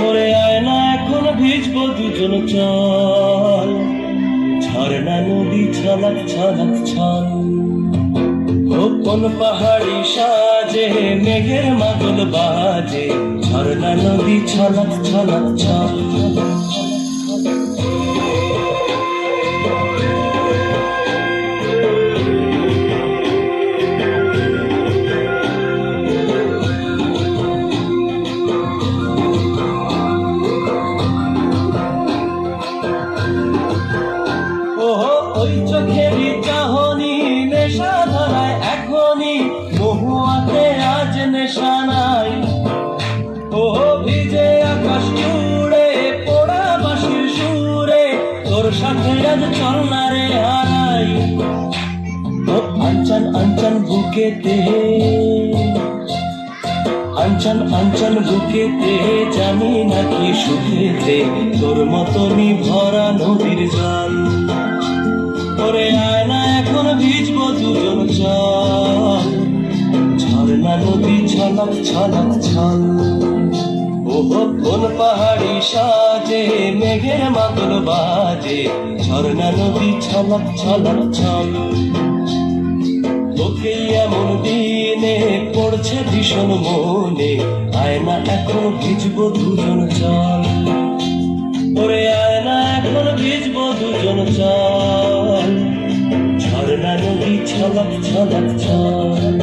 তোরে আয়না এখন ভিজব দুজন চল। ঝর্ণা নদী, ছালাক ছালাক ছাল। কোন পাহাড়ি সাজে, মেঘের মাদল বাজে। ঝর্ণা নদী, ছালাক ছালাক ছল। নেশা ওহো, ভিজে আকাশ জুড়ে, পোড়া সুরে, তোর সাথে আজ চল না রে হারাই। ও আঞ্চন বুকেতে আঞ্চন আঞ্চন বুকেতে জানি তোর মতনই ভরা নদীর জল। এখন দুজন চল। নদী ছলক ছলক ছল ওহো কোন পাহাড়ি সাজে, মেঘের মাতল বাজে, ঝর্ণা নদী ছলক ছলক ছল তোকে এমন দিনে পড়ছে ভীষণ মনে, আয়না এখন ভিজবো দুজন চল। ওরে আয়না এখন ভিজবো দুজন চল। ঝর্ণা নদী ছলক ছলক ছল